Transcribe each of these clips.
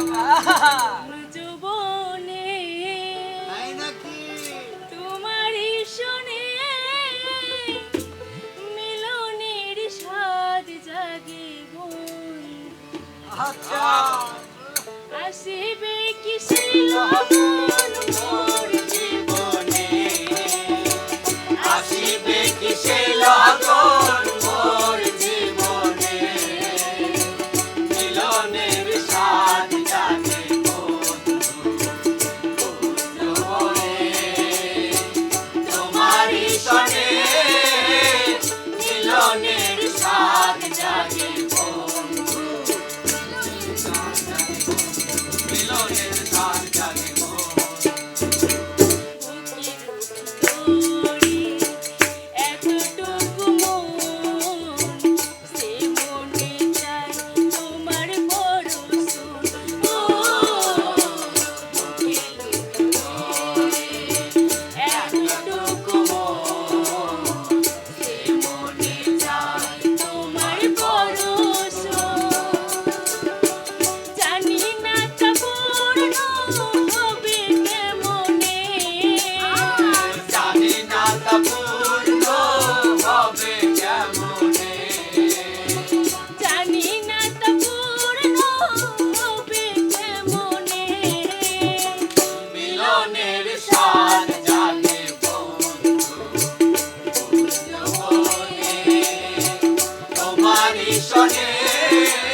যৌবনে তোমারই শুনে আচ্ছা। আসিবে কিসে মিশনে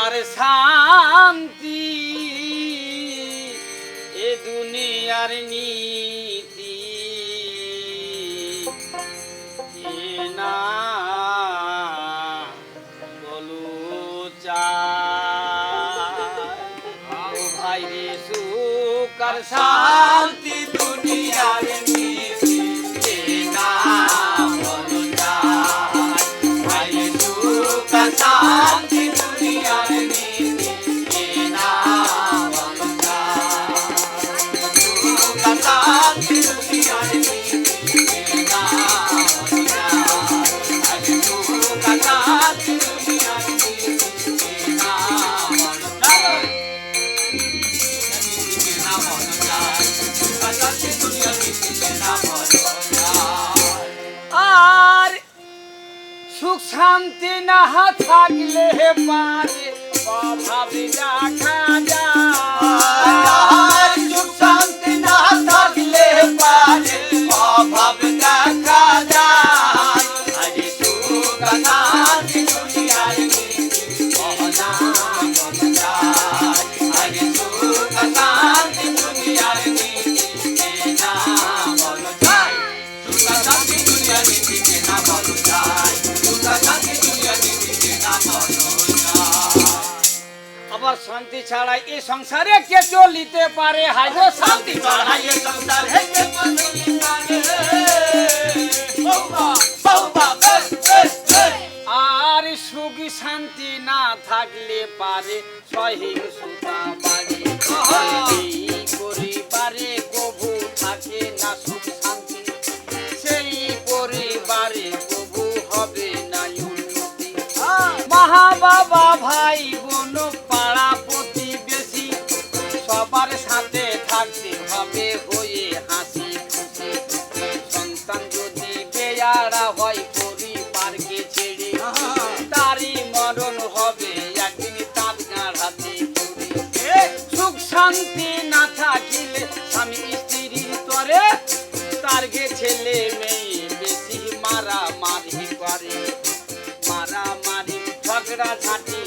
আমার শান্তি এ দুনিয়ার নীতি। না শান্তি দুনিয়ার নীতি। না শান্তি না থাকলে পারে অভাবে দেখা যায়। অশান্তি ছাড়া এই সংসারে কে চলিতে পারে? হাই গো শান্তি ছাড়া চড়াইয়ে সংসার হেঁটে বদলি পারে? আর সুখ শান্তি না থাকলে পারে? সহিংসতা এই পরিবারে কবু থাকে না সুখ শান্তি। সেই পরিবারে কবু হবে না উন্নতি। মহা শান্তি না থাকিলে স্বামী স্ত্রীর তরে। তার গে ছেলে মেয়ে বেশি মারামারি করে। মারা মারামারি ঝগড়া ঝাঁটি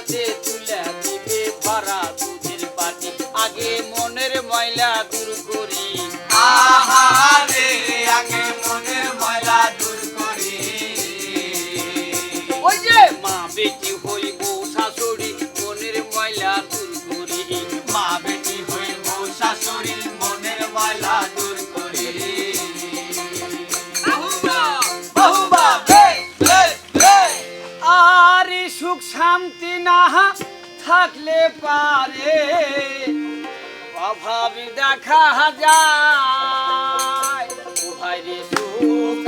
হাতে তুলে দিবে ভরা দুধের বাটি। আগে মনের ময়লা দূর করি। আহারে আগে শান্তি না থাকলে পারে। অভাব দেখা যায় ভাই রে সুখ